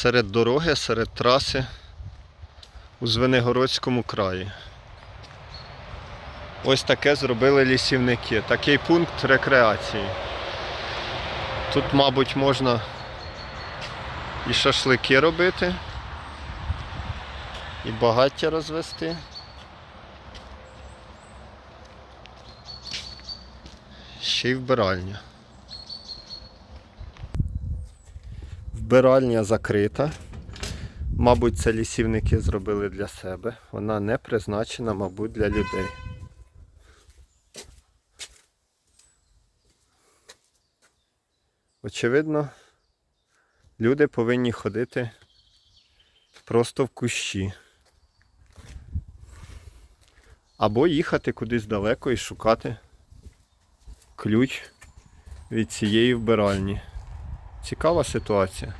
серед дороги, серед траси у Звенигородському краї. Ось таке зробили лісівники. Такий пункт рекреації. Тут, мабуть, можна і шашлики робити, і багаття розвести. Ще й вбиральня. Вбиральня закрита. Мабуть, це лісівники зробили для себе. Вона не призначена, мабуть, для людей. Очевидно, люди повинні ходити просто в кущі. Або їхати кудись далеко і шукати ключ від цієї вбиральні. Цікава ситуація.